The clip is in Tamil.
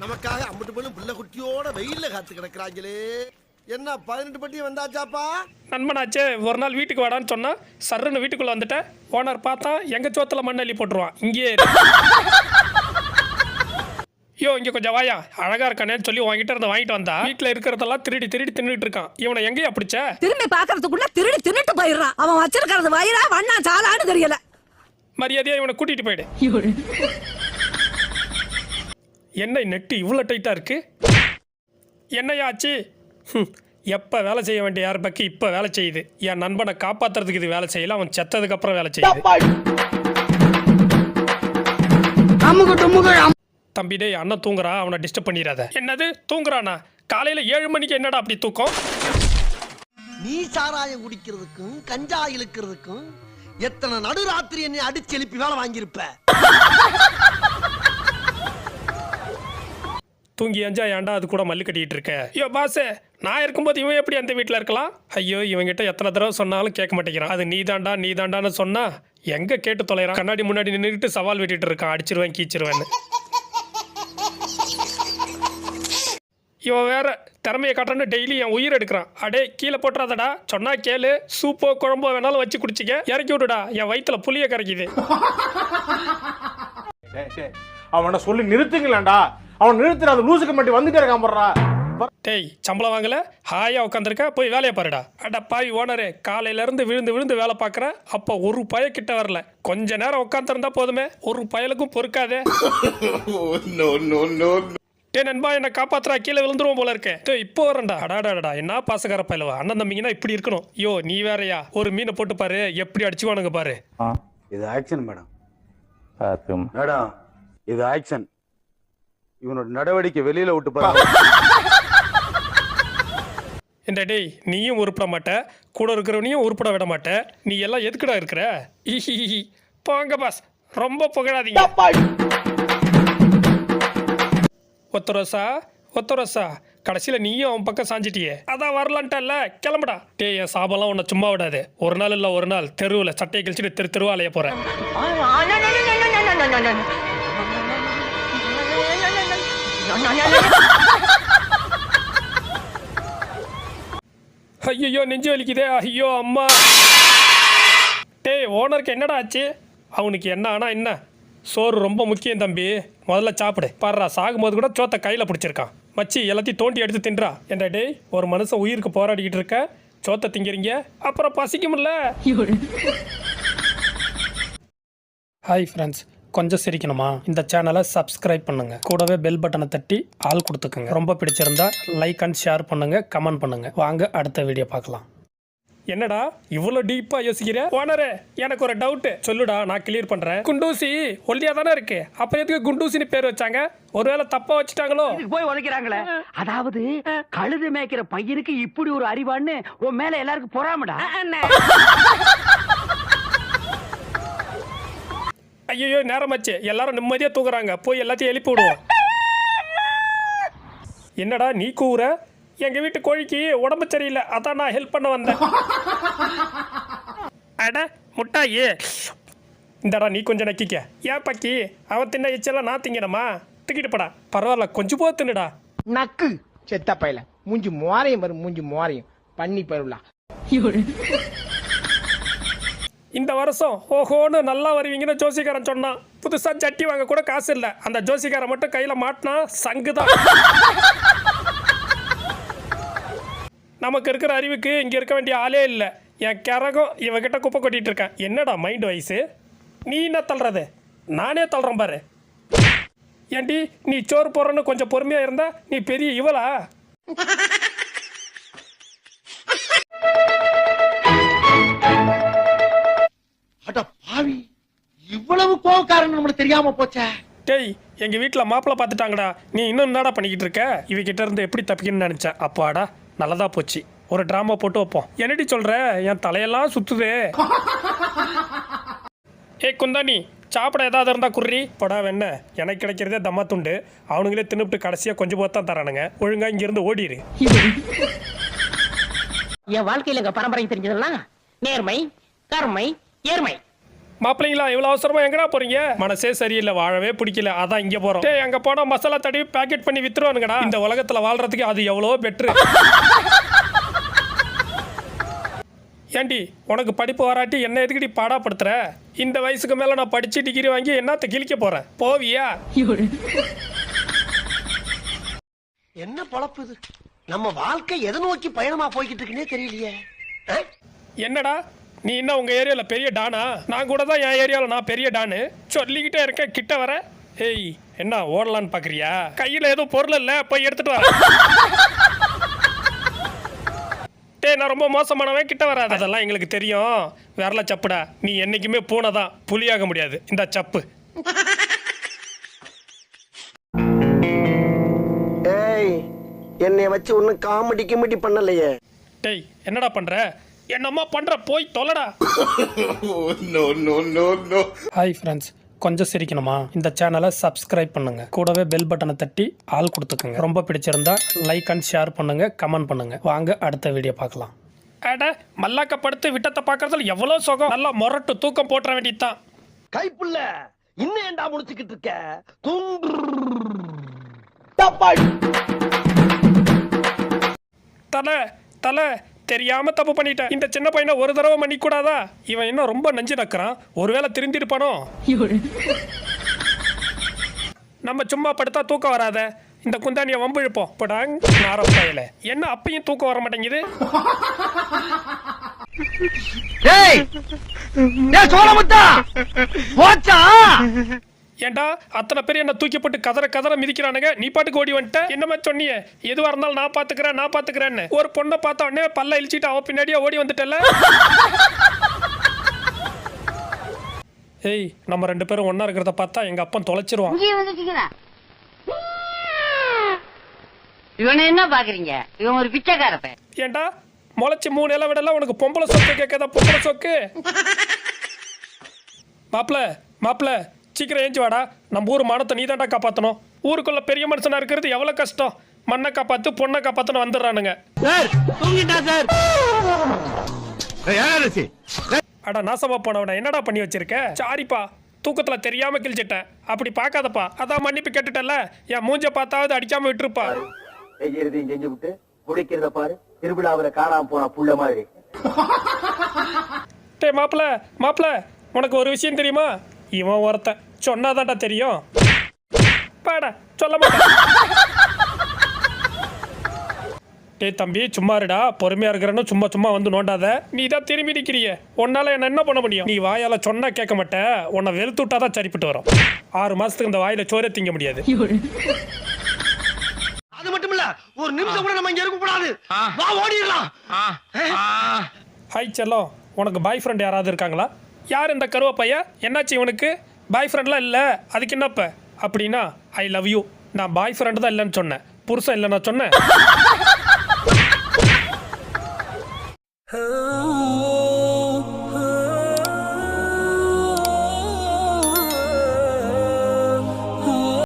நமக்காக அம்பட்டு பெண்ணும் பிள்ளை குட்டியோட வெயில்ல காத்து கிடக்குறாங்களே. என்ன பதினெட்டு பட்டி வந்தாச்சாப்பா? நண்பனாச்சே ஒரு நாள் வீட்டுக்கு வாடான்னு சொன்னா சர்ருன்னு வீட்டுக்குள்ள வந்துட்டேன் ஓனர் பார்த்தா எங்க சோத்துல மண் அள்ளி போட்டுருவான். இங்கேயே. ஐயோ இங்க கொஞ்சம் வாயா. அழகா இருக்கானேன்னு சொல்லி உன்கிட்ட இருந்து வாங்கிட்டு வந்தா வீட்டுல இருக்கிறதெல்லாம் திருடி திருடி தின்னுட்டு இருக்கான். இவனை எங்கேயா பிடிச்ச? திரும்பி பாக்குறதுக்குள்ள திருடி தின்னுட்டு போயிடுறான். அவன் வச்சிருக்கிறது வயிறா வண்ணா சாலான்னு தெரியல. மரியாதையா இவனை கூட்டிட்டு போயிடு. என்னை நெட்டு இவ்வளோ டைட்டாக இருக்கு? என்னையாச்சு? ஆச்சு எப்போ வேலை செய்ய வேண்டிய யார் பக்கம் இப்போ வேலை செய்யுது? என் நண்பனை காப்பாத்துறதுக்கு இது வேலை செய்யல அவன் செத்ததுக்கப்புறம் வேலை செய்யுது. தம்பி டே அண்ணன் தூங்குறா அவனை டிஸ்டர்ப் பண்ணிடாத. என்னது? தூங்குறானா? காலையில் ஏழு மணிக்கு என்னடா அப்படி தூக்கம்? நீ சாராயம் குடிக்கிறதுக்கும் கஞ்சா இழுக்கிறதுக்கும் எத்தனை நடுராத்திரி என்னை அடிச்சு எழுப்பி வேலை வாங்கியிருப்ப? தூங்கி அஞ்சா ஏன்டா அது கூட மல்லு கட்டிகிட்டு இருக்க? ஐயோ பாசே நான் இருக்கும்போது இவன் எப்படி அந்த வீட்டில் இருக்கலாம்? ஐயோ இவங்கிட்ட எத்தனை தடவை சொன்னாலும் கேட்க மாட்டேங்கிறான். அது நீதாண்டா நீதாண்டான்னு சொன்னா எங்கே கேட்டு தொலைறான்? கண்ணாடி முன்னாடி நின்றுட்டு சவால் விட்டுட்டு இருக்கான் அடிச்சிருவேன் கீச்சிருவேன்னு. இவன் வேற திறமையை காட்டுறன்னு டெய்லி என் உயிர் எடுக்கிறான். அடே கீழே போட்டுறாதடா. சொன்னா கேளு. சூப்போ குழம்போ வேணாலும் வச்சு குடிச்சிக்க. இறக்கி விட்டுடா என் வயிற்றில் புளிய கரைக்குது. அவனை சொல்லி நிறுத்துங்களேன்டா. அவன் நிறுத்துற அந்த லூசுக்கு மட்டும் வந்துட்டே இருக்கான் போடுறா. டேய் சம்பளம் வாங்கல? ஹாயா உட்காந்துருக்க போய் வேலையை பாருடா. அட பாய் ஓனரு காலையில இருந்து விழுந்து விழுந்து வேலை பார்க்குற? அப்போ ஒரு பய கிட்ட வரல. கொஞ்ச நேரம் உட்காந்துருந்தா போதுமே. ஒரு பயலுக்கும் பொறுக்காதே. டே நண்பா என்ன காப்பாத்துறா. கீழே விழுந்துருவோம் போல இருக்கே. டேய், இப்போ வரேன்டா. அடாடாடா என்ன பாசக்கார பயலவா? அண்ணன் தம்பிங்கன்னா இப்படி இருக்கணும். யோ நீ வேறயா? ஒரு மீனை போட்டு பாரு. எப்படி அடிச்சுவானுங்க பாரு. இது ஆக்ஷன் மேடம். மேடம் இது ஆக்ஷன். இவனோட நடவடிக்கை வெளியில விட்டு பாருங்க இந்த டேய் நீயும் உருப்பட மாட்ட கூட இருக்கிறவனையும் உருப்பட விட மாட்ட. நீ எல்லாம் எதுக்குடா இருக்கிற. போங்க பாஸ் ரொம்ப புகழாதீங்க. ஒத்தரோசா? ஒத்தரோசா? கடைசியில் நீயும் அவன் பக்கம் சாஞ்சிட்டியே. அதான் வரலான்ட்டல்ல. கிளம்புடா. டேய் என் சாபம்லாம் உன்னை சும்மா விடாது. ஒரு நாள் இல்லை ஒரு நாள் தெருவில் சட்டையை கழிச்சிட்டு தெரு தெருவா அலைய போகிறேன் ஐயோ நெஞ்சு வலிக்குதே. ஐயோ அம்மா. டேய் ஓனருக்கு என்னடா ஆச்சு? அவனுக்கு என்ன ஆனா என்ன? சோறு ரொம்ப முக்கியம் தம்பி. முதல்ல சாப்பிடு. பாடுறா சாகும்போது கூட சோத்தை கையில் பிடிச்சிருக்கான். மச்சி எல்லாத்தையும் தோண்டி எடுத்து தின்றா. ஏண்டா டேய் ஒரு மனுஷன் உயிருக்கு போராடிக்கிட்டு இருக்க? சோத்தை திங்கிறீங்க? அப்புறம் பசிக்கும்ல. ஹாய் ஃப்ரெண்ட்ஸ் கொஞ்சம் சிரிக்கணுமா? இந்த சேனலை சப்ஸ்கிரைப் பண்ணுங்க. கூடவே பெல் பட்டனை தட்டி ஆள் கொடுத்துக்கோங்க. ரொம்ப பிடிச்சிருந்தா லைக் அண்ட் ஷேர் பண்ணுங்க கமெண்ட் பண்ணுங்க. வாங்க அடுத்த வீடியோ பார்க்கலாம். என்னடா இவ்வளோ டீப்பா யோசிக்கிற? ஓனரே எனக்கு ஒரு டவுட் சொல்லுடா நான் கிளியர் பண்றேன். குண்டூசி ஒல்லியா தானே இருக்கு? அப்ப எதுக்கு குண்டூசின்னு பேர் வச்சாங்க? ஒருவேளை தப்பா வச்சுட்டாங்களோ? போய் உதைக்கிறாங்களே. அதாவது கழுது மேய்க்கிற பையனுக்கு இப்படி ஒரு அறிவான்னு உன் மேல எல்லாருக்கும் பொறாமடா? ஐயோ நேரமாச்சு. எல்லாரும் நிம்மதியா தூங்குறாங்க. போய் எல்லாத்தையும் எழுப்பி விடுவோம். என்னடா நீ கூவுற? எங்க வீட்டு கோழிக்கு உடம்பு சரியில்லை. அதான் நான் ஹெல்ப் பண்ண வந்தேன். அட முட்டாயி. இந்தடா நீ கொஞ்சம் நக்கிக்க. ஏன் பக்கி? அவன் தின்ன எச்செல்லாம் நான் திங்கணுமா? தூக்கிட்டு போடா. பரவாயில்ல கொஞ்சம் போது தின்னுடா. நக்கு. செத்த பையல. மூஞ்சி மோரையும் வரும் மூஞ்சி மோரையும். பண்ணி போயிடலாம் இந்த வருஷம் ஓஹோன்னு நல்லா வருவீங்கன்னு ஜோசிக்காரன் சொன்னான். புதுசாக சட்டி வாங்க கூட காசு இல்லை. அந்த ஜோசிக்காரன் மட்டும் கையில் மாட்டினா சங்கு தான். நமக்கு இருக்கிற அறிவுக்கு இங்கே இருக்க வேண்டிய ஆளே இல்லை. என் கிறகம் இவகிட்ட குப்பை கொட்டிகிட்டு இருக்கேன். என்னடா மைண்ட் வயசு நீ என்ன தள்ளுறது? நானே தள்ளுறேன் பாரு. ஏண்டி நீ சோறு போடுறன்னு கொஞ்சம் பொறுமையாக இருந்தால் நீ பெரிய இவளா? தெரியாம போச்சே. டேய் எங்க வீட்டில் மாப்பிள்ளை பார்த்துட்டாங்கடா. நீ இன்னும் என்னடா பண்ணிக்கிட்டு இருக்க? இவகிட்ட இருந்து எப்படி தப்பிக்கணும்னு நினைச்சேன். அப்பாடா நல்லதா போச்சு. ஒரு ட்ராமா போட்டு வைப்போம். என்னடி சொல்ற? என் தலையெல்லாம் சுத்துதே. ஏய் குந்தாணி சாப்பிட ஏதாவது இருந்தா குர்ரி படா வெண்ண. எனக்கு கிடைக்கிறதே தம்மா துண்டு. அவனுங்களே தின்னுபிட்டு கடைசியா கொஞ்சம் போது தான் தரானுங்க. ஒழுங்கா இங்கிருந்து ஓடிடு என் வாழ்க்கையில எங்க பரம்பரை தெரிஞ்சதெல்லாம் நேர்மை கருமை ஏர்மை மாப்பிள்ளைங்களா இவ்வளவு அவசரமா எங்கடா போறீங்க? மனசே சரியில்லை வாழவே பிடிக்கல. அதான் இங்க போறோம். டேய் அங்க போனா மசாலா தடவி பேக்கெட் பண்ணி வித்துருவானுங்கடா. இந்த உலகத்துல வாழ்றதுக்கு அது எவ்வளோ பெட்ரு ஏண்டி உனக்கு படிப்பு வராட்டி என்ன எதுக்குடி பாடாப்படுத்துற? இந்த வயசுக்கு மேல நான் படிச்சு டிகிரி வாங்கி என்னத்த கிழிக்க போறேன் போவியா? என்ன பொழப்பு இது? நம்ம வாழ்க்கை எதை நோக்கி பயணமா போய்கிட்டு இருக்குன்னே தெரியலையே. ஆ? என்னடா? நீ என்ன உங்க ஏரியால பெரிய டானா? நான் கூட தான் என் ஏரியால நான் பெரிய டானு. சொல்லிக்கிட்டே இருக்கேன் கிட்ட வர. ஏய் என்ன ஓடலான்னு பாக்குறியா? கையில ஏதோ பொருள் இல்ல போய் எடுத்துட்டு வர டேய் நான் ரொம்ப மோசமானவன் கிட்ட வராது. அதெல்லாம் எங்களுக்கு தெரியும். விரல சப்புடா. நீ என்னைக்குமே பூனை தான். புலியாக முடியாது. இந்த சப்பு. ஏய் என்னைய வச்சு ஒன்னும் காமெடி கிமெடி பண்ணலையே. டேய் என்னடா பண்ற? என்னம்மா பண்ற? போய் தொலைடா. ஹாய் ஃப்ரெண்ட்ஸ் கொஞ்சம் சிரிக்கணுமா? இந்த சேனலை சப்ஸ்கிரைப் பண்ணுங்க. கூடவே பெல் பட்டனை தட்டி ஆள் கொடுத்துக்கோங்க. ரொம்ப பிடிச்சிருந்தா லைக் அண்ட் ஷேர் பண்ணுங்க கமெண்ட் பண்ணுங்க. வாங்க அடுத்த வீடியோ பார்க்கலாம். அட மல்லாக்க படுத்து விட்டத்தை பார்க்கறதுல எவ்வளோ சுகம்? நல்லா முரட்டு தூக்கம் போட்டுற வேண்டியதுதான். கைப்புள்ள இன்னும் ஏன்டா முடிச்சுக்கிட்டு இருக்க? தூங்கு. தலை தலை தெரியாம தப்பு பண்ணிட்டேன். இந்த சின்ன பையனை ஒரு தடவை மன்னிக்க கூடாதா இவன் இன்னும் ரொம்ப நஞ்சு நக்கிறான்? ஒருவேளை திருந்திருப்பானோ? நம்ம சும்மா படுத்தா தூக்கம் வராத. இந்த குந்தானிய வம்பிழுப்போம். படாங் நாரப்பாயில என்ன அப்பயும் தூக்கம் வர மாட்டேங்குது? ஏய் ஏய் சோழமுத்தா! போச்சா? ஏன்டா அத்தனை பேர் என்ன தூக்கி போட்டு கதற கதற மிதிக்கிறானுங்க. நீ பாட்டுக்கு ஓடி வந்துட்ட. என்னமா சொன்னியே? எதுவா இருந்தாலும் நான் பாத்துக்கிறேன் நான் பாத்துக்கிறேன்னு. ஒரு பொண்ணை பார்த்த உடனே பல்ல இழிச்சிட்டு அவ பின்னாடியே ஓடி வந்துட்டல ஏய் நம்ம ரெண்டு பேரும் ஒண்ணா இருக்கிறத பார்த்தா எங்க அப்பன் தொலைச்சிருவான். இவனை என்ன பாக்குறீங்க? இவன் ஒரு பிச்சைக்கார பையன் ஏன்டா முளைச்சி மூணு இலை விடல உனக்கு பொம்பளை சொக்கு கேட்காதா பொம்பளை சொக்கு. மாப்பிள மாப்பிள. சீக்கிரம் ஏஞ்சி வாடா. நம்ம ஊர் மானத்தை நீ தான்டா காப்பாற்றணும் ஊருக்குள்ள பெரிய மனுஷனா இருக்கிறது எவ்வளோ கஷ்டம். மண்ணை காப்பாத்து பொண்ணை காப்பாத்துன்னு வந்துடுறானுங்க. அட நாசமா போனவன என்னடா பண்ணி வச்சிருக்க? சாரிப்பா தூக்கத்துல தெரியாம கிழிச்சிட்டேன். அப்படி பார்க்காதப்பா. அதான் மன்னிப்பு கேட்டுட்டல என் மூஞ்ச பார்த்தாவது அடிக்காம விட்டுருப்பா. செய்யறதையும் செஞ்சு விட்டு முடிக்கிறத பாரு. திருவிழாவுல காணாம போன புள்ள மாதிரி. டேய் மாப்பிள மாப்பிள உனக்கு ஒரு விஷயம் தெரியுமா? இவன் ஒருத்தன். சொன்னாதான்டா தெரியும். பாடா சொல்ல மாட்டேன் டேய் தம்பி சும்மா இருடா. பொறுமையா இருக்கிறன்னு சும்மா சும்மா வந்து நோண்டாத. நீ தான் திரும்பி நிக்கிறிய. உன்னால என்ன என்ன பண்ண முடியும்? நீ வாயால சொன்னா கேட்க மாட்ட. உன்னை வெளுத்து விட்டாதான் சரிப்பட்டு வரும். ஆறு மாசத்துக்கு இந்த வாயில சோறே திங்க முடியாது. அது மட்டும் இல்ல ஒரு நிமிஷம் கூட நம்ம இங்க இருக்க கூடாது. வா ஓடிடலாம். ஹாய் செல்லம். உனக்கு பாய் ஃப்ரெண்ட் யாராவது இருக்காங்களா? யார் இந்த கருவ பையன் என்னாச்சு இவனுக்கு? பாய் ஃப்ரெண்ட்லாம் இல்லை. அதுக்கு என்னப்ப? அப்படின்னா ஐ லவ் யூ நான் பாய் ஃப்ரெண்டு தான் இல்லைன்னு சொன்னேன். புருஷன் இல்லை நான் சொன்னேன்.